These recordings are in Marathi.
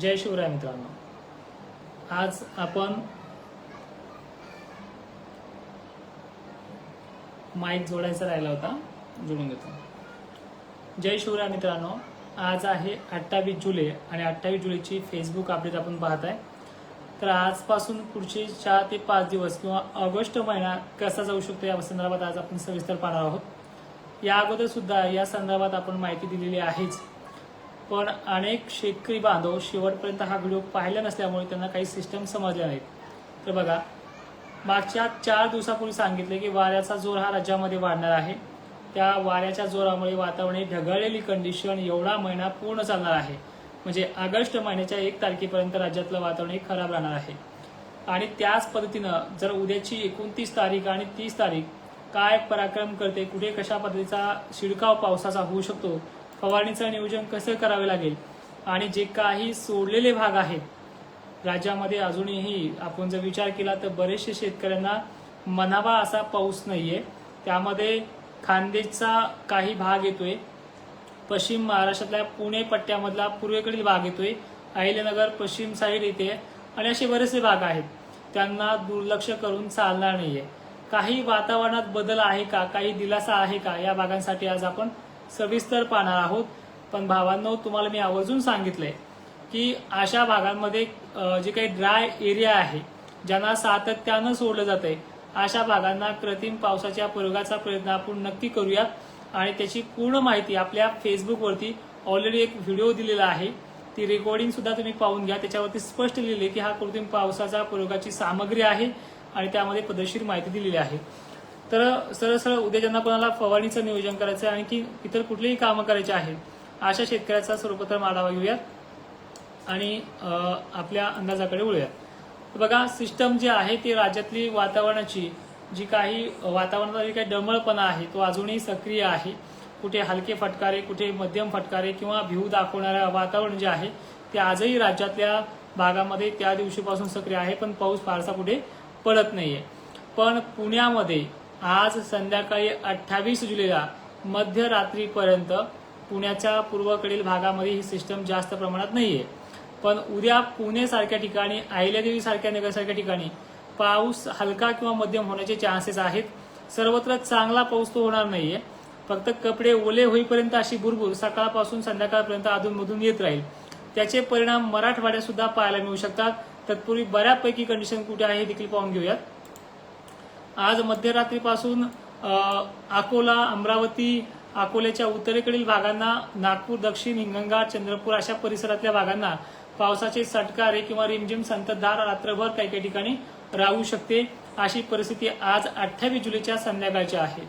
जय शिवराय मित्रांनो. आज आपण माईक जोडायचा राहिला होता. जोडून घेतो जय शिवराय मित्रांनो आज आहे अठ्ठावीस जुलै आणि अठ्ठावीस जुलैची फेसबुक अपडेट आपण पाहत आहे तर आजपासून पुढचे चार ते पाच दिवस किंवा ऑगस्ट महिना कसा जाऊ शकतो या संदर्भात आज आपण सविस्तर पाहणार आहोत. या अगोदर सुद्धा या संदर्भात आपण माहिती दिलेली आहेच. पण अनेक शेतकरी बांधव शेवटपर्यंत हा व्हिडिओ पाहिला नसल्यामुळे त्यांना काही सिस्टम समजल्या नाहीत. तर बघा मागच्या चार दिवसापूर्वी सांगितले की वाऱ्याचा जोर हा राज्यामध्ये वाढणार आहे. त्या वाऱ्याच्या जोरामुळे वातावरण हे ढगाळलेली कंडिशन एवढा महिना पूर्ण चालणार आहे. म्हणजे ऑगस्ट महिन्याच्या एक तारखेपर्यंत राज्यातलं वातावरण हे खराब राहणार आहे. आणि त्याच पद्धतीनं जर उद्याची एकोणतीस तारीख आणि तीस तारीख काय पराक्रम करते कुठे कशा पद्धतीचा शिडकाव पावसाचा होऊ शकतो फवारणीचं नियोजन कसं करावे लागेल? आणि जे काही सोडलेले भाग आहेत राज्यामध्ये अजूनही आपण जर विचार केला तर बरेचसे शेतकऱ्यांना मनावा असा पाऊस नाहीये. त्यामध्ये खानदेशचा काही भाग येतोय. पश्चिम महाराष्ट्रातल्या पुणे पट्ट्यामधला पूर्वेकडील भाग येतोय. अहिल्यानगर पश्चिम साईड येते आणि असे बरेचसे भाग आहेत. त्यांना दुर्लक्ष करून चालणार नाहीये. काही वातावरणात बदल आहे का? काही दिलासा आहे का? या भागांसाठी आज आपण सविस्तर पाहणार आहोत. पण भावांनो तुम्हाला मी आवर्जून सांगितलंय की अशा भागांमध्ये जे काही ड्राय एरिया आहे ज्यांना सातत्यानं सोडलं जातंय अशा भागांना कृत्रिम पावसाच्या प्रयोगाचा प्रयत्न आपण नक्की करूयात. आणि त्याची पूर्ण माहिती आपल्या फेसबुकवरती ऑलरेडी एक व्हिडिओ दिलेला आहे. ती रेकॉर्डिंग सुद्धा तुम्ही पाहून घ्या. त्याच्यावरती स्पष्ट लिहिले की हा कृत्रिम पावसाचा प्रयोगाची सामग्री आहे आणि त्यामध्ये पदशीर माहिती दिलेली आहे. तर सरळ सरळ उद्या ज्यांना कोणाला फवारणीचं नियोजन करायचं आहे आणखी इतर कुठलीही कामं करायची आहेत अशा शेतकऱ्याचा सर्वप्रथम आढावा घेऊयात आणि आपल्या अंदाजाकडे वळूयात. बघा सिस्टम जी आहे ती राज्यातली वातावरणाची जी काही वातावरणाचा जी काही डमळपणा आहे तो अजूनही सक्रिय आहे. कुठे हलके फटकारे कुठे मध्यम फटकारे किंवा भिऊ दाखवणारं वातावरण जे आहे ते आजही राज्यातल्या भागामध्ये त्या दिवशीपासून सक्रिय आहे पण पाऊस फारसा कुठे पडत नाहीये. पण पुण्यामध्ये आज संध्याकाळी अठ्ठावीस जुलैला मध्यरात्रीपर्यंत पुण्याच्या पूर्वकडील भागामध्ये ही सिस्टम जास्त प्रमाणात नाहीये. पण उद्या पुणे सारख्या ठिकाणी अहिल्यादेवी सारख्या नगरसारख्या ठिकाणी पाऊस हलका किंवा मध्यम होण्याचे चान्सेस आहेत. सर्वत्र चांगला पाऊस तो होणार नाहीये. फक्त कपडे ओले होईपर्यंत अशी बुरबुर सकाळपासून संध्याकाळपर्यंत अधूनमधून येत राहील. त्याचे परिणाम मराठवाड्यात सुद्धा पाहायला मिळू शकतात. तत्पूर्वी बऱ्यापैकी कंडिशन कुठे आहे हे देखील पाहून घेऊयात. आज मध्यरात्रीपासून अकोला अमरावती अकोल्याच्या उत्तरेकडील भागांना नागपूर दक्षिण हिंगणघाट चंद्रपूर अशा परिसरातल्या भागांना पावसाचे सटकारे किंवा रिमझिम संततधार रात्रभर काही काही ठिकाणी राहू शकते. अशी परिस्थिती आज अठ्ठावीस जुलैच्या संध्याकाळची आहे.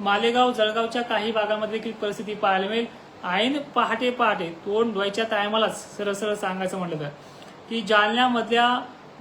मालेगाव जळगावच्या काही भागामध्ये देखील परिस्थिती पाहायला मिळेल. ऐन पहाटे पहाटे तोंड धुवायच्या टायमालाच सरळ सरळ सांगायचं म्हटलं तर. की जालन्यामधल्या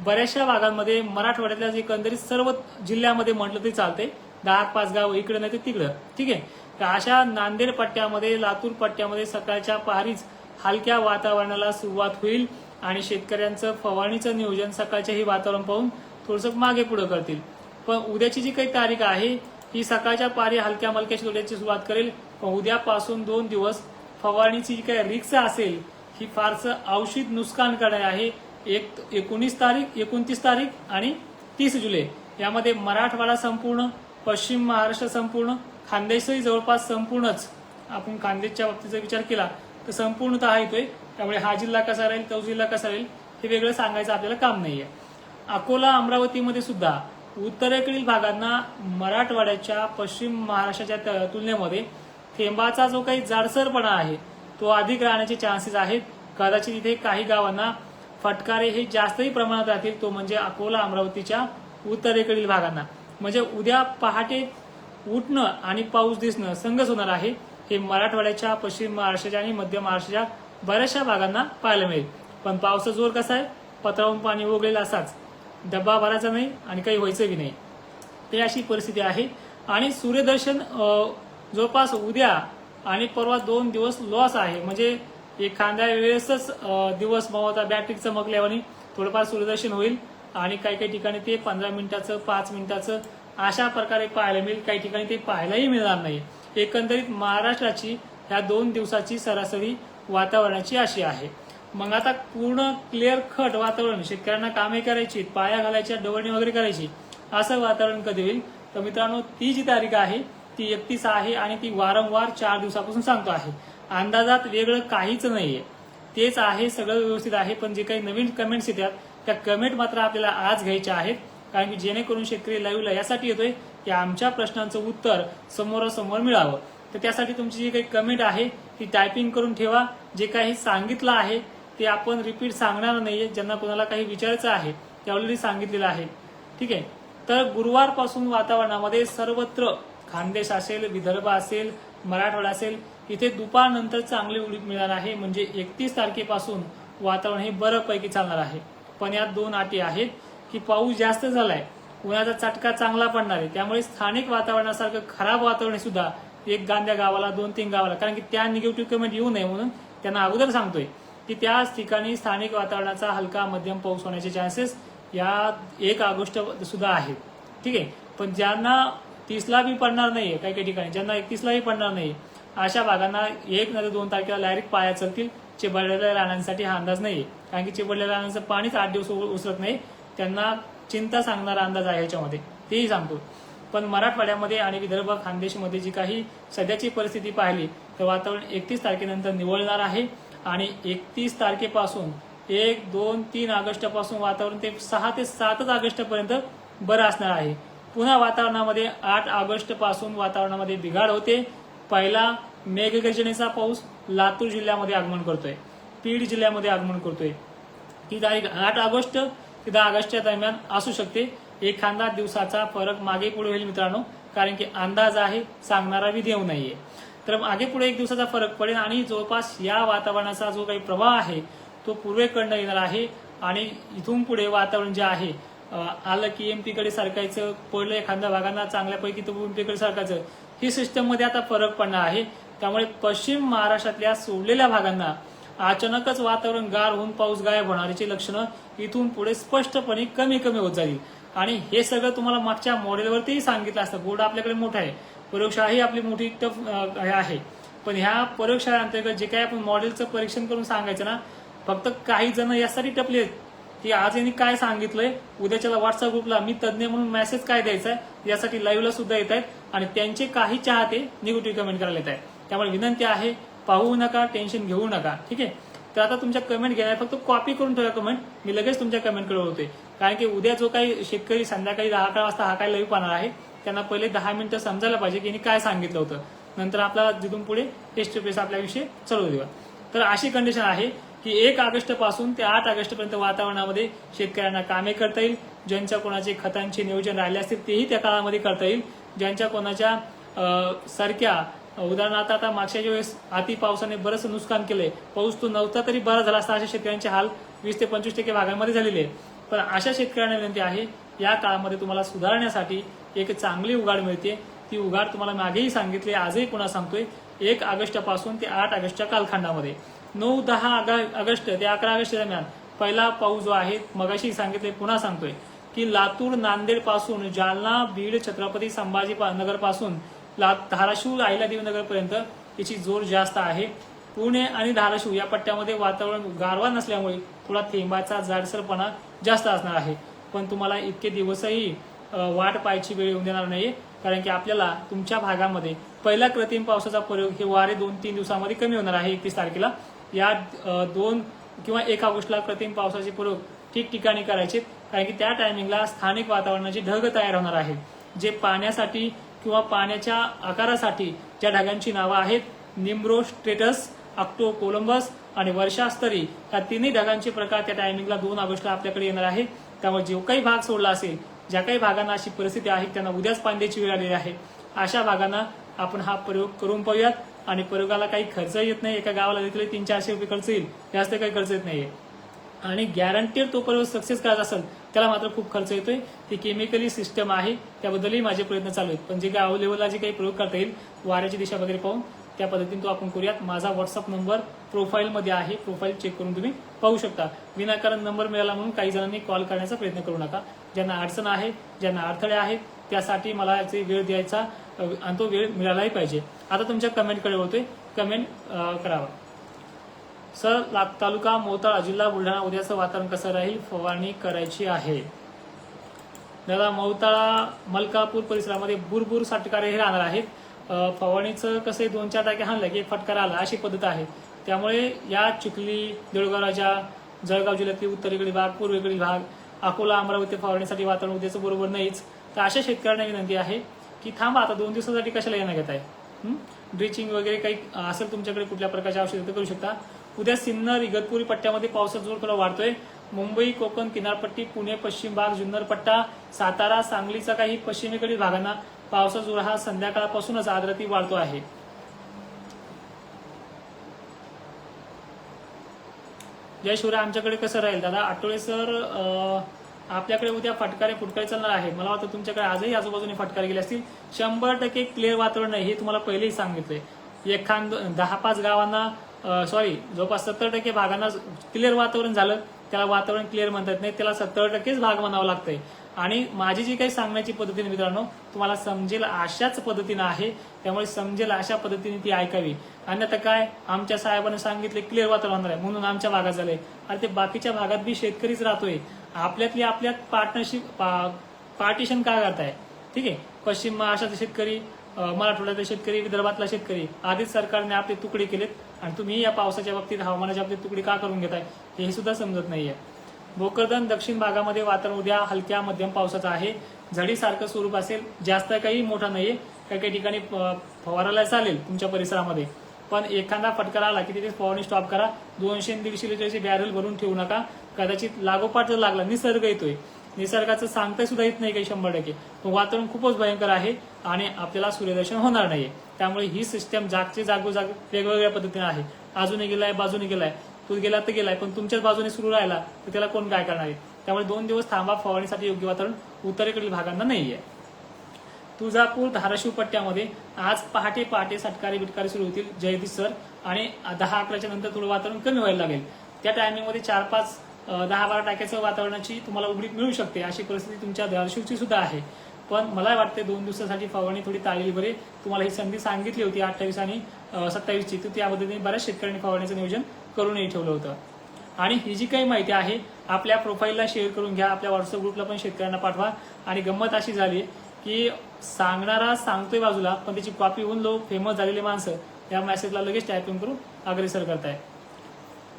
बऱ्याचशा भागांमध्ये मराठवाड्यातल्या एकंदरीत सर्व जिल्ह्यामध्ये म्हटलं तरी चालते दहा पाच गाव इकडे नाही तर तिकडं. ठीक आहे? तर अशा नांदेड पट्ट्यामध्ये लातूर पट्ट्यामध्ये सकाळच्या पहारीच हलक्या वातावरणाला सुरुवात होईल आणि शेतकऱ्यांचं फवारणीचं नियोजन सकाळच्याही वातावरण पाहून थोडंसं मागे पुढे करतील. पण उद्याची जी काही तारीख आहे ही सकाळच्या पारी हलक्या मलक्या तोड्याची सुरुवात करेल. पण उद्यापासून दोन दिवस फवारणीची जी काही रिक्स असेल ही फारसं औषध नुकसान करणार आहे. एक एकोणीस तारीख एकोणतीस तारीख आणि तीस जुलै. यामध्ये मराठवाडा संपूर्ण पश्चिम महाराष्ट्र संपूर्ण खानदेशही जवळपास संपूर्णच. आपण खानदेशच्या बाबतीत जर विचार केला तर संपूर्णतः येतोय. त्यामुळे हा जिल्हा कसा राहील तो जिल्हा कसा राहील हे वेगळं सांगायचं आपल्याला काम नाहीये. अकोला अमरावतीमध्ये सुद्धा उत्तरेकडील भागांना मराठवाड्याच्या पश्चिम महाराष्ट्राच्या त- तुलनेमध्ये थेंबाचा जो काही जाडसरपणा आहे तो अधिक राहण्याचे चान्सेस आहेत. कदाचित इथे काही गावांना फटकारे हे जास्तही प्रमाणात राहतील तो म्हणजे अकोला अमरावतीच्या उत्तरेकडील भागांना. म्हणजे उद्या पहाटे उठणं आणि पाऊस दिसणं संघच होणार आहे हे मराठवाड्याच्या पश्चिम महाराष्ट्राच्या आणि मध्य महाराष्ट्राच्या बऱ्याचशा भागांना पाहायला मिळेल. पण पावसाचा जोर कसा आहे? पत्रावून पाणी उगलेला असाच. डब्बा भरायचा नाही आणि काही व्हायचं बी नाही. ते अशी परिस्थिती आहे. आणि सूर्यदर्शन जवळपास उद्या आणि परवा दोन दिवस लॉस आहे. म्हणजे एखाद्या वेळेसच दिवस मावता बॅटरी चमकल्यावर थोडंफार सूर्यदर्शन होईल. आणि काही काही ठिकाणी ते पंधरा मिनिटाचं पाच मिनिटाचं अशा प्रकारे पाहायला मिळेल. काही ठिकाणी ते पाहायलाही मिळणार नाही. एकंदरीत महाराष्ट्राची ह्या दोन दिवसाची सरासरी वातावरणाची अशी आहे. मग आता पूर्ण क्लिअर खट वातावरण शेतकऱ्यांना कामे करायची पाया घालायच्या डवळणी वगैरे करायची असं वातावरण कधी होईल? तर मित्रांनो ती जी तारीख आहे ती एकतीस आहे आणि ती वारंवार चार दिवसापासून सांगतो आहे. अंदाजात वेगळं काहीच नाहीये. तेच आहे सगळं व्यवस्थित आहे पण जे काही नवीन कमेंट्स येतात त्या कमेंट मात्र आपल्याला आज घ्यायच्या आहेत. कारण की जेणेकरून शेतकरी लाईव्हला यासाठी येतोय की आमच्या प्रश्नांचं उत्तर समोरासमोर मिळावं. तर त्यासाठी तुमची जी काही कमेंट आहे ती टायपिंग करून ठेवा. जे काही सांगितलं आहे ते आपण रिपीट सांगणार नाहीये. ज्यांना कोणाला काही विचारायचं आहे ते ऑलरेडी सांगितलेलं आहे. ठीक आहे? तर गुरुवारपासून वातावरणामध्ये सर्वत्र खानदेश असेल विदर्भ असेल मराठवाडा असेल इथे दुपारनंतर चांगली उडीद मिळणार आहे. म्हणजे एकतीस तारखेपासून वातावरण हे बऱ्यापैकी चालणार आहे. पण यात दोन अटी आहेत की पाऊस जास्त झालाय उन्हाचा चटका चांगला पडणार आहे. त्यामुळे स्थानिक वातावरणासारखं खराब वातावरण सुद्धा एक गांध्या गावाला दोन तीन गावाला कारण की त्या निगेटिव्ह कमेंट येऊ नये म्हणून त्यांना अगोदर सांगतोय की त्याच ठिकाणी स्थानिक वातावरणाचा हलका मध्यम पाऊस होण्याचे चान्सेस या एक ऑगस्ट सुद्धा आहेत. ठीक आहे? पण ज्यांना तीसला बी पडणार नाहीये काही काही ठिकाणी. ज्यांना एकतीसलाही पडणार नाही अशा भागांना एक नंतर दोन तारखेला डायरेक्ट पाया चलतील. चिबडलेल्या रानांसाठी हा अंदाज नाही कारण की चिबडलेल्या रानांचं पाणीच आठ दिवस उ- उसरत नाही. त्यांना चिंता सांगणारा अंदाज आहे याच्यामध्ये. तेही सांगतो. पण मराठवाड्यामध्ये आणि विदर्भ खानदेशमध्ये जी काही सध्याची परिस्थिती पाहिली तर वातावरण एकतीस तारखेनंतर निवळणार आहे. आणि एकतीस तारखेपासून एक दोन तीन ऑगस्टपासून वातावरण ते सहा ते सातच ऑगस्टपर्यंत बरं असणार आहे. पुन्हा वातावरणामध्ये आठ ऑगस्टपासून वातावरणामध्ये बिघाड होते. पहिला मेघगर्जनेचा पाऊस लातूर जिल्ह्यामध्ये आगमन करतोय. बीड जिल्ह्यामध्ये आगमन करतोय. ही तारीख आठ ऑगस्ट ते दहा ऑगस्टच्या दरम्यान असू शकते. एखादा दिवसाचा फरक मागे पुढे होईल मित्रांनो कारण की अंदाज आहे सांगणारा विधी येऊ नाहीये. तर मागे पुढे एक दिवसाचा फरक पडेल आणि जवळपास या वातावरणाचा जो काही प्रवाह आहे तो पूर्वेकडनं येणार आहे आणि इथून पुढे वातावरण जे आहे आलं की एम पीकडे सरकायचं पडलं एखाद्या भागांना चांगल्यापैकी तो एम पीकडे सरकायचं. ही सिस्टममध्ये आता फरक पडणार आहे. त्यामुळे पश्चिम महाराष्ट्रातल्या सोडलेल्या भागांना अचानकच वातावरण गार होऊन पाऊस गायब होणाऱ्याची लक्षणं इथून पुढे स्पष्टपणे कमी कमी होत जाईल आणि हे सगळं तुम्हाला मागच्या मॉडेलवरतीही सांगितलं असतं. बोर्ड आपल्याकडे मोठा आहे. प्रयोगशाळा आपली मोठी टफ आहे. पण ह्या प्रयोगशाळेअंतर्गत जे काही आपण मॉडेलचं परीक्षण करून सांगायचं ना फक्त काही जण यासाठी टपले आहेत की आज यांनी काय सांगितलंय? उद्याच्याला व्हॉट्सअप ग्रुपला मी तज्ज्ञ म्हणून मेसेज काय द्यायचा आहे? यासाठी लाईव्हला सुद्धा येत आहेत. आणि त्यांचे काही चाहते निगेटिव्ह कमेंट करायला येत आहेत. त्यामुळे विनंती आहे पाहू नका टेन्शन घेऊ नका. ठीक आहे? तर आता तुमच्या कमेंट घेणार फक्त कॉपी करून ठेवा कमेंट मी लगेच तुमच्या कमेंटकडे होते कारण की उद्या जो काही शेतकरी संध्याकाळी दहा अकरा वाजता हा काय लाईव्ह पाहणार आहे त्यांना पहिले दहा मिनिटं समजायला पाहिजे की काय सांगितलं होतं. नंतर आपल्याला तिथून पुढे फेस टू फेस आपल्याविषयी चालू देऊया तर अशी कंडिशन आहे. की एक ऑगस्टपासून ते आठ ऑगस्ट पर्यंत वातावरणामध्ये शेतकऱ्यांना कामे करता येईल ज्यांच्या कोणाचे खतांचे नियोजन राहिले असतील तेही त्या काळामध्ये करता येईल. ज्यांच्या कोणाच्या सारख्या उदाहरणार्थ आता मागच्या वेळेस अति पावसाने बरंच नुकसान केले पाऊस तो नव्हता तरी बरा झाला असता अशा शेतकऱ्यांचे हाल वीस ते पंचवीस टक्के भागांमध्ये झालेले पण अशा शेतकऱ्यांना विनंती आहे या काळामध्ये तुम्हाला सुधारण्यासाठी एक चांगली उघाड मिळते. ती उघाड तुम्हाला मागेही सांगितली आजही पुन्हा सांगतोय एक ऑगस्टपासून ते आठ ऑगस्टच्या कालखंडामध्ये. नऊ दहा ऑगस्ट ते अकरा ऑगस्ट दरम्यान पहिला पाऊस जो आहे मगाशी सांगितले पुन्हा सांगतोय की लातूर नांदेडपासून जालना बीड छत्रपती संभाजी नगरपासून ला धाराशिव अहिलादेवी नगर पर्यंत याची जोर जास्त आहे. पुणे आणि धाराशिव या पट्ट्यामध्ये वातावरण गारवा नसल्यामुळे थोडा थेंबाचा जाडसरपणा जास्त असणार आहे. पण तुम्हाला इतके दिवसही वाट पाहायची वेळ येऊन देणार नाही कारण की आपल्याला तुमच्या भागामध्ये पहिला कृत्रिम पावसाचा प्रयोग हे वारे दोन तीन दिवसामध्ये कमी होणार आहे एकतीस तारखेला. या दोन किंवा एक ऑगस्टला प्रतिम पावसाचे प्रयोग ठिकठिकाणी करायचे कारण की त्या टायमिंगला स्थानिक वातावरणाची ढग तयार होणार आहे. जे पाण्यासाठी किंवा पाण्याच्या आकारासाठी ज्या ढगांची नावं आहेत निम्रो स्टेटस ऑक्टो कोलंबस आणि वर्षास्तरी या तिन्ही ढगांचे प्रकार त्या टायमिंगला दोन ऑगस्टला आपल्याकडे येणार आहे. त्यामुळे जो काही भाग सोडला असेल ज्या काही भागांना अशी परिस्थिती आहे त्यांना उद्याच पाण्याची वेळ आलेली आहे. अशा भागांना आपण हा प्रयोग करून पाहूयात. आणि प्रयोगाला काही खर्च येत नाही. एका गावाला देखील तीन चारशे रुपये खर्च येईल. जास्त काही खर्च येत नाहीये. आणि गॅरंटीड तो प्रयोग सक्सेस करायचा असेल त्याला मात्र खूप खर्च येतोय. ती केमिकली सिस्टम आहे. त्याबद्दलही माझे प्रयत्न चालू आहेत. पण जे गाव लेवलला जे काही प्रयोग करता येईल वाऱ्याची दिशा वगैरे पाहून त्या पद्धतीने तो आपण करूयात. माझा व्हॉट्सअप नंबर प्रोफाईलमध्ये आहे. प्रोफाईल चेक करून तुम्ही पाहू शकता. विनाकारण नंबर मिळाला म्हणून काही जणांनी कॉल करण्याचा प्रयत्न करू नका. ज्यांना अडचण आहे ज्यांना अडथळे आहेत त्यासाठी मला याचे वेळ द्यायचा. आणि तो वेळ मिळालाही पाहिजे. आता तुमच्या कमेंटकडे होतोय कमेंट करावा. सर तालुका मोताळा जिल्हा बुलढाणा उद्याचं वातावरण कसं राहील? फवारणी करायची आहे. दादा मोताळा मलकापूर परिसरामध्ये बुरबुर साठकारे हे राहणार आहेत. फवारणीचं कसं आहे? दोन चार टाके हाणलं की एक फटका आला अशी पद्धत आहे. त्यामुळे या चिखली देऊळगाव राजा जळगाव जिल्ह्यातील उत्तरेकडील भाग पूर्वेकडील भाग अकोला अमरावती फवारणीसाठी वातावरण उद्याचं बरोबर नाहीच. तर अशा शेतकऱ्यांना विनंती आहे की थांबा आता दोन दिवसासाठी कशाला येणं घेत आहे ड्रिचिंग वगैरे काही असेल तुमच्याकडे कुठल्या प्रकारच्या औषधं तर करू शकता. उद्या सिन्नर इगतपुरी पट्ट्यामध्ये पावसाचा जोर थोडा वाढतोय. मुंबई कोकण किनारपट्टी पुणे पश्चिम भाग जुन्नर पट्टा सातारा सांगलीचा काही पश्चिमेकडील भागांना पावसाचा जोर हा संध्याकाळपासूनच आद्रती वाढतो आहे. जय शिवराय आमच्याकडे कसं राहील? दादा आठवडे सर आपल्याकडे उद्या फटकारे फुटकारे चालणार आहे मला वाटतं तुमच्याकडे आजही आजूबाजूने फटकारे गेले असतील. शंभर टक्के क्लिअर वातावरण आहे हे तुम्हाला पहिलेही सांगितलंय. एखाद दहा पाच गावांना सॉरी जवळपास सत्तर टक्के भागांना क्लिअर वातावरण झालं. त्याला वातावरण क्लिअर म्हणतात येत नाही त्याला सत्तर टक्केच भाग म्हणावं लागतंय. आणि माझी जी काही सांगण्याची पद्धतीने मित्रांनो तुम्हाला समजेल अशाच पद्धतीनं आहे. त्यामुळे समजेल अशा पद्धतीने ती ऐकावी. अन्यथा काय आमच्या साहेबांनी सांगितले क्लिअर वातावरण होणार आहे. म्हणून आमच्या भागात झालंय. आणि ते बाकीच्या भागात बी शेतकरीच राहतोय. आपल्यातली आपल्यात पार्टनरशिप पार्टिशन काय करताय? ठीक आहे? पश्चिम महाराष्ट्रातले शेतकरी मराठवाड्यातले शेतकरी विदर्भातला शेतकरी आधीच सरकारने आपले तुकडे केलेत आणि तुम्ही या पावसाच्या बाबतीत हवामानाच्या बाबतीत तुकडे का करून घेताय हे सुद्धा समजत नाहीये. भोकरदन दक्षिण भागामध्ये वातावरण उद्या हलक्या मध्यम पावसाचा आहे. झडीसारखं स्वरूप असेल. जास्त काही मोठा नाहीये. काही काही ठिकाणी फवारायला चालेल तुमच्या परिसरामध्ये. पण एखादा फटका आला की तिथे फवारणी स्टॉप करा. दोनशे दीडशे लिटरची बॅरल भरून ठेवू नका. कदाचित लागोपाठ जर लागला निसर्ग येतोय. निसर्गाचं सांगता सुद्धा येत नाही काही शंभर टक्के. वातावरण खूपच भयंकर आहे आणि आपल्याला सूर्यदर्शन होणार नाहीये. त्यामुळे ही सिस्टम जागचे जागोजाग वेगवेगळ्या पद्धतीने आहे. अजूनही गेलाय बाजूने गेलाय. तू गेला तर गेलाय पण तुमच्याच बाजूने सुरू राहिला तर त्याला कोण काय करणार आहे? त्यामुळे दोन दिवस थांबा फवारणीसाठी योग्य वातावरण उत्तरेकडील भागांना नाहीये. तुळजापूर धाराशिव पट्ट्यामध्ये आज पहाटे पहाटे सटकारे बिटकारे सुरू होतील. जयदीश सर आणि दहा अकराच्या नंतर थोडं वातावरण कमी व्हायला लागेल. त्या टायमिंगमध्ये चार पाच दहा बारा टाक्याचं वातावरणाची तुम्हाला उघडीप मिळू शकते. अशी परिस्थिती तुमच्या धाराशिवची सुद्धा आहे. पण मला वाटते दोन दिवसासाठी फवारणी थोडी ताळेल बरे. तुम्हाला ही संधी सांगितली होती अठ्ठावीस आणि सत्तावीसची. तर त्या पद्धतीने बऱ्याच शेतकऱ्यांनी फवारणीचं नियोजन करूनही ठेवलं होतं. आणि ही जी काही माहिती आहे आपल्या प्रोफाईलला शेअर करून घ्या. आपल्या व्हॉट्सअप ग्रुपला पण शेतकऱ्यांना पाठवा. आणि गंमत अशी झाली की सांगणारा सांगतोय बाजूला पण त्याची कॉपी होऊन लोक फेमस झालेले माणसं या मॅसेजला लगेच टायपिंग करून अग्रेसर करताय.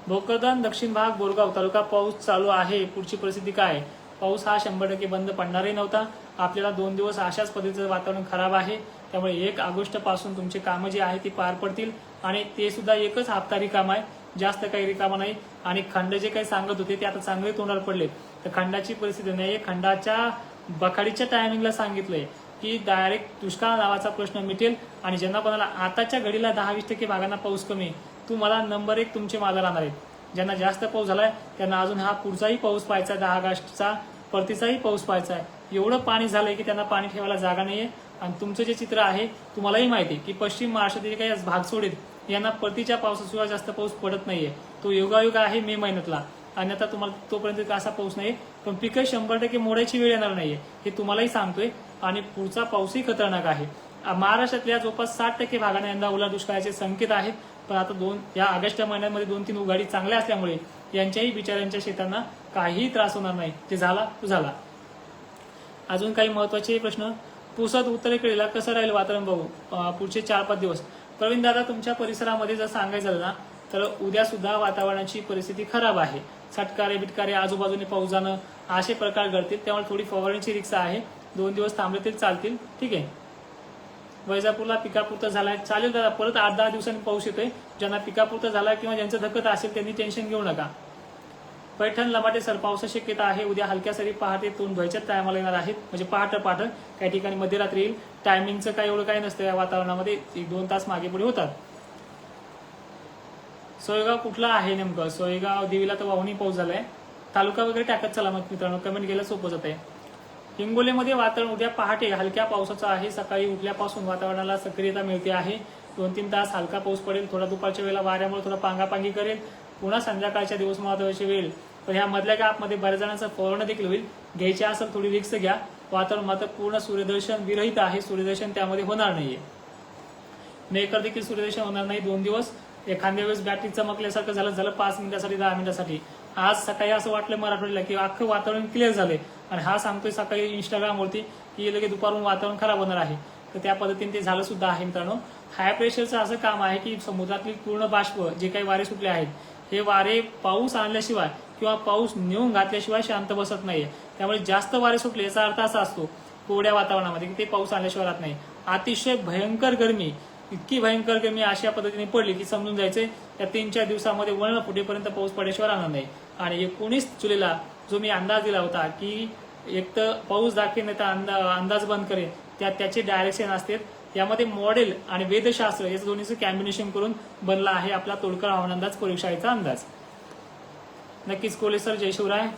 भोकरदन दक्षिण भाग बोरगाव तालुका पाऊस चालू आहे. पुढची परिस्थिती काय? आहे? पाऊस हा शंभर टक्के बंद पडणारही नव्हता. आपल्याला दोन दिवस अशाच पद्धतीचं वातावरण खराब आहे. त्यामुळे एक ऑगस्टपासून तुमचे कामं जे आहे ती पार पडतील. आणि ते सुद्धा एकच हप्ता रिकाम आहे. जास्त काही रिकामा नाही. आणि खंड जे काही सांगत होते ते आता चांगले तोंडावर पडले तर खंडाची परिस्थिती नाही. खंडाच्या बखाडीच्या टायमिंगला सांगितलंय की डायरेक्ट दुष्काळ नावाचा प्रश्न मिटेल आणि ज्यांना कोणाला आताच्या घडीला दहा वीस टक्के भागांना पाऊस कमी आहे, तुम्हाला नंबर एक तुमचे माला राहणार आहेत ज्यांना जास्त पाऊस झालाय त्यांना अजून हा पुढचाही पाऊस पाहायचा दहा ऑगस्टचा परतीचाही पाऊस पाहायचा आहे. एवढं पाणी झालंय की त्यांना पाणी ठेवायला जागा नाहीये. आणि तुमचं जे चित्र आहे तुम्हालाही माहिती आहे की पश्चिम महाराष्ट्रातील जे काही भाग सोडेल यांना परतीच्या पावसाशिवाय जास्त पाऊस पडत नाहीये. तो योगायोग आहे मे महिन्यातला. आणि आता तुम्हाला तोपर्यंत असा पाऊस नाही. पण पिकं शंभर टक्के मोडायची वेळ येणार नाहीये. हे तुम्हालाही सांगतोय. आणि पुढचा पाऊसही खतरनाक आहे. महाराष्ट्रातल्या जवळपास साठ टक्के भागांना यंदा ओला दुष्काळाचे संकेत आहेत. पण आता दोन या ऑगस्ट महिन्यामध्ये दोन तीन उघाडी चांगल्या असल्यामुळे यांच्याही बिचाऱ्यांच्या शेतांना काहीही त्रास होणार नाही. ते झाला तो झाला. अजून काही महत्त्वाचे प्रश्न? पुसद उत्तरेकडेला कसं राहील वातावरण बघू पुढचे चार पाच दिवस. प्रवीण दादा तुमच्या परिसरामध्ये जर सांगायचं झालं ना तर उद्या सुद्धा वातावरणाची परिस्थिती खराब आहे. सटकारे बिटकारे आजूबाजूने पाऊस जाणं असे प्रकार घडतील. त्यामुळे थोडी फवारणीची रिक्षा आहे. दोन दिवस थांबले तरी चालतील. ठीक आहे. वैजापूरला पिकापुरता झालाय. चालेल दादा परत आठ दहा दिवसांनी पाऊस येतोय. ज्यांना पिकापुरता झालाय किंवा ज्यांचं धकत असेल त्यांनी टेन्शन घेऊ नका. पैठण लमाटे सर पावसाची शक्यता आहे. उद्या हलक्या सरी पहाटे तोंड धुवायच्याच टायमाला येणार आहेत. म्हणजे पहाट पहाट. काही ठिकाणी मध्यरात्री येईल. टायमिंगचं काही एवढं काही नसतं या वातावरणामध्ये. एक दोन तास मागे पुढे होतात. सोयगाव कुठला आहे नेमकं? सोयगाव देवीला तर वाहुनी पाऊस झालाय. तालुका वगैरे टाकत चला मग मित्रांनो. कमेंट केलं सोपं जात आहे हिंगोलीमध्ये वातावरण उद्या पहाटे हलक्या पावसाचं आहे. सकाळी उठल्यापासून वातावरणाला सक्रियता मिळते आहे. दोन तीन तास हलका पाऊस पडेल. थोडा दुपारच्या वेळेला वाऱ्यामुळे थोडा पांगापांगी करेल. पुन्हा संध्याकाळच्या दिवस महत्वाची वेळ पण ह्या मधल्या गॅपमध्ये बऱ्याच जणांचं फवारणं देखील होईल. घ्यायची असेल थोडी रिक्स घ्या. वातावरण मात्र पूर्ण सूर्यदर्शन विरहित आहे. सूर्यदर्शन त्यामध्ये होणार नाहीये. मेकर देखील सूर्यदर्शन होणार नाही. दोन दिवस एखाद्या वेळेस बॅटरी चमकल्यासारखं झालं झालं पाच मिनिटासाठी दहा मिनिटासाठी. आज सकाळी असं वाटलं मराठवाड्याला की अख्खं वातावरण क्लिअर झालंय. आणि हा सांगतोय सकाळी इंस्टाग्रामवरती की लगेच दुपारून वातावरण खराब होणार आहे. तर त्या पद्धतीने ते झालं सुद्धा आहे मित्रांनो. हाय प्रेशरचं असं काम आहे की समुद्रातील पूर्ण बाष्प जे काही वारे सुटले आहेत हे वारे पाऊस आणल्याशिवाय किंवा पाऊस नेऊन घातल्याशिवाय शांत बसत नाहीये. त्यामुळे जास्त वारे सुटले याचा अर्थ असा असतो कोरड्या वातावरणामध्ये की ते पाऊस आणल्याशिवाय राहत नाही. अतिशय भयंकर गरमी इतकी भयंकर गरमी अशा पद्धतीने पडली की समजून जायचे त्या तीन चार दिवसामध्ये वळण फुटेपर्यंत पाऊस पडल्याशिवाय राहणार नाही. आणि एकोणीस जुलैला जो मी अंदाज दिला होता की एक तर पाऊस दाखवेल नाही तर अंदा अंदाज बंद करेल त्या त्याचे डायरेक्शन असते. यामध्ये मॉडेल आणि वेदशास्त्र याचं दोन्हीचं कॉम्बिनेशन करून बनला आहे आपला तोडकर हवामान अंदाज परीक्षाचा अंदाज. नक्कीच कोले सर जयशिवराय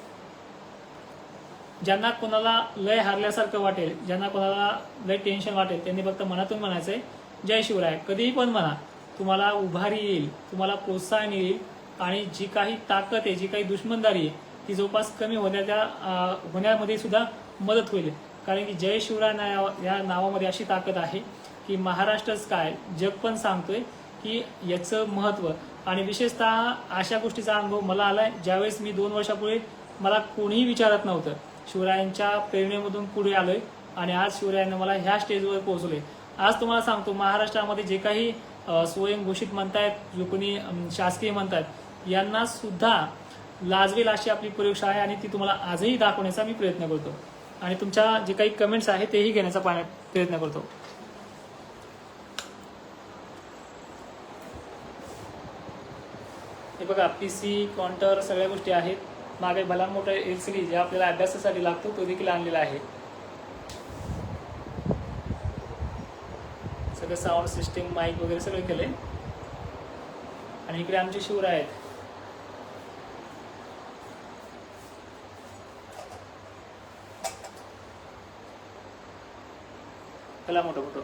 ज्यांना कोणाला लय हरल्यासारखं वाटेल ज्यांना कोणाला लय टेन्शन वाटेल त्यांनी फक्त मनातून म्हणायचंय जय शिवराय. कधीही पण म्हणा तुम्हाला उभारी येईल तुम्हाला प्रोत्साहन येईल आणि जी काही ताकद आहे जी काही दुश्मनदारी आहे ती जवळपास कमी होण्याच्या होण्यामध्ये सुद्धा मदत होईल. कारण की जय शिवराय नाव या नावामध्ये अशी ताकद आहे की महाराष्ट्रच काय जग पण सांगतोय की याचं महत्त्व. आणि विशेषतः अशा गोष्टीचा अनुभव मला आलाय ज्यावेळेस मी दोन वर्षापूर्वी मला कोणीही विचारत नव्हतं. शिवरायांच्या प्रेरणेमधून पुढे आलोय आणि आज शिवरायांना मला ह्या स्टेजवर पोहोचलोय. आज तुम्हाला सांगतो महाराष्ट्रामध्ये जे काही स्वयंघोषित म्हणतायत जो कोणी शासकीय म्हणतायत यांना सुद्धा लाजवेल अशी आपली प्रयोगशाळा आहे आणि ती तुम्हाला आजही दाखवण्याचा मी प्रयत्न करतो. आणि तुमच्या जे काही कमेंट्स आहेत तेही घेण्याचा प्रयत्न करतो. हे बघा पी सी काउंटर सगळ्या गोष्टी आहेत. मागे भला मोठा एल सी डी जे आपल्याला अभ्यासासाठी लागतो तो देखील आणलेला आहे. इकडे साऊंड सिस्टीम माईक वगैरे सगळं केलंय. आणि इकडे आमचे शिवराय आहेत. चला मोठं मोठं.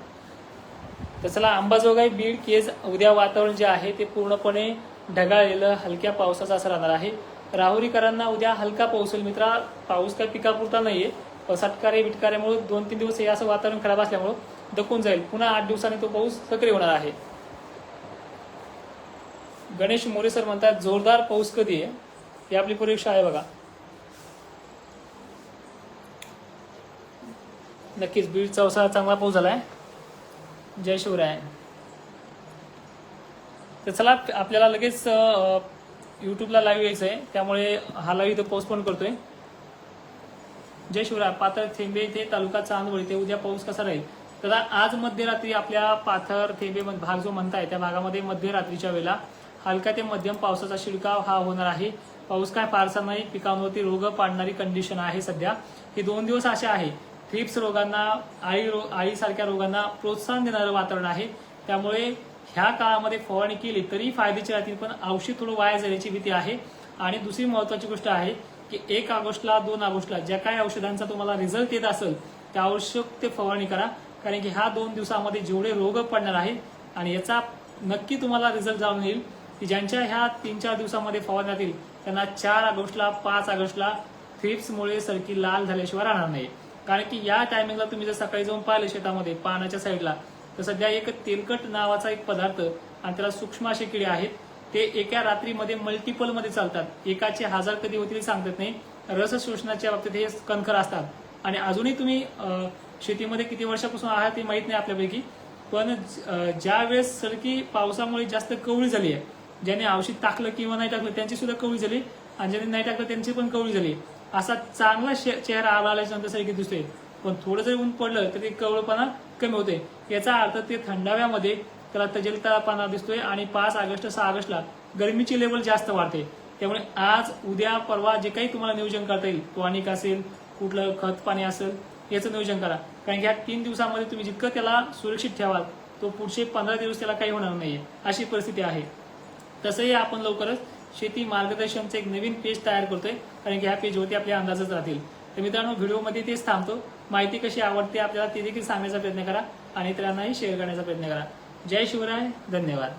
तर चला अंबाजोगाई बीड केज उद्या वातावरण जे आहे ते पूर्णपणे ढगाळलेलं हलक्या पावसाचं असं राहणार आहे. राहुरीकरांना उद्या हलका पाऊस होईल मित्रा. पाऊस काय पिकापुरता नाहीये. सटकारे बिटकाऱ्यामुळे दोन तीन दिवस हे असं वातावरण खराब असल्यामुळं दखून जाईल. पुन्हा आठ दिवसांनी तो पाऊस सक्रिय होणार आहे. गणेश मोरे सर म्हणतात जोरदार पाऊस कधी आहे? ही आपली परीक्षा आहे बघा. नक्कीच बीड चौसा चांगला पाऊस झालाय. जय शिवराय. तर चला आपल्याला लगेच यूट्यूबला युट्यूबला लाईव्ह यायचं आहे त्यामुळे हा लाईव्ह इथं पोस्टपोन करतोय. जय शिवराय पात्र थेंबे ते तालुका चांदवड ते उद्या पाऊस कसा राहील? तर आज मध्यरात्री आपल्या पाथर थेंबे भाग जो म्हणताय त्या भागामध्ये मध्यरात्रीच्या वेळेला हलका ते मध्यम पावसाचा शिडकाव हा होणार आहे. पाऊस काय फारसा नाही पिकांवरती रोग पाडणारी कंडिशन आहे सध्या. हे दोन दिवस असे आहे. थ्रिप्स रोगांना आई रो आईसारख्या रोगांना प्रोत्साहन देणारं वातावरण आहे. त्यामुळे ह्या काळामध्ये फवारणी केली तरी फायद्याची राहतील पण औषध थोडं वाया जाण्याची भीती आहे. आणि दुसरी महत्वाची गोष्ट आहे की एक ऑगस्टला दोन ऑगस्टला ज्या काही औषधांचा तुम्हाला रिझल्ट येत असेल त्या आवश्यक ते फवारणी करा. कारण की ह्या दोन दिवसामध्ये जेवढे रोग पडणार आहेत आणि याचा नक्की तुम्हाला रिझल्ट जाणून येईल की ज्यांच्या ह्या तीन चार दिवसामध्ये फवारण्यात येईल त्यांना चार ऑगस्टला पाच ऑगस्टला थ्रिप्समुळे सरकी लाल झाल्याशिवाय राहणार नाही. कारण की या टायमिंगला तुम्ही जर सकाळी जाऊन पाहिलं शेतामध्ये पानाच्या साईडला तर सध्या एक तेलकट नावाचा एक पदार्थ आणि त्याला सूक्ष्म असे किडे आहेत ते एका रात्रीमध्ये मल्टिपलमध्ये चालतात. एकाचे हजार कधी होतील सांगतात नाही. रस शोषणाच्या बाबतीत हे कणखर असतात. आणि अजूनही तुम्ही शेतीमध्ये किती वर्षापासून आहात ते माहीत नाही आपल्यापैकी. पण ज्या वेळेस सरकी पावसामुळे जास्त कवळी झाली आहे ज्याने औषध टाकलं किंवा नाही टाकलं त्यांची सुद्धा कवळी झाली आणि ज्याने नाही टाकलं त्यांची पण कवळी झाली. असा चांगला चेहरा आला आल्याच्यानंतर सरकी दिसतोय. पण थोडं जरी ऊन पडलं तर ते कवळपणा कमी होते याचा अर्थ ते थंडाव्यामध्ये त्याला तजलतापणा दिसतोय आणि पाच ऑगस्ट सहा ऑगस्टला गरमीची लेवल जास्त वाढते. त्यामुळे आज उद्या परवा जे काही तुम्हाला नियोजन करता येईल टॉनिक असेल कुठलं खत पाणी असेल याचं नियोजन करा. कारण की ह्या तीन दिवसामध्ये तुम्ही जितकं त्याला सुरक्षित ठेवाल तो पुढचे पंधरा दिवस त्याला काही होणार नाहीये. अशी परिस्थिती आहे. तसंही आपण लवकरच शेती मार्गदर्शनचं एक नवीन पेज तयार करतोय. कारण की ह्या पेजवरती आपले अंदाजच राहतील. तर मित्रांनो व्हिडिओमध्ये तेच थांबतो. माहिती कशी आवडते आपल्याला ती देखील सांगण्याचा प्रयत्न करा आणि इतरांनाही शेअर करण्याचा प्रयत्न करा. जय शिवराय. धन्यवाद.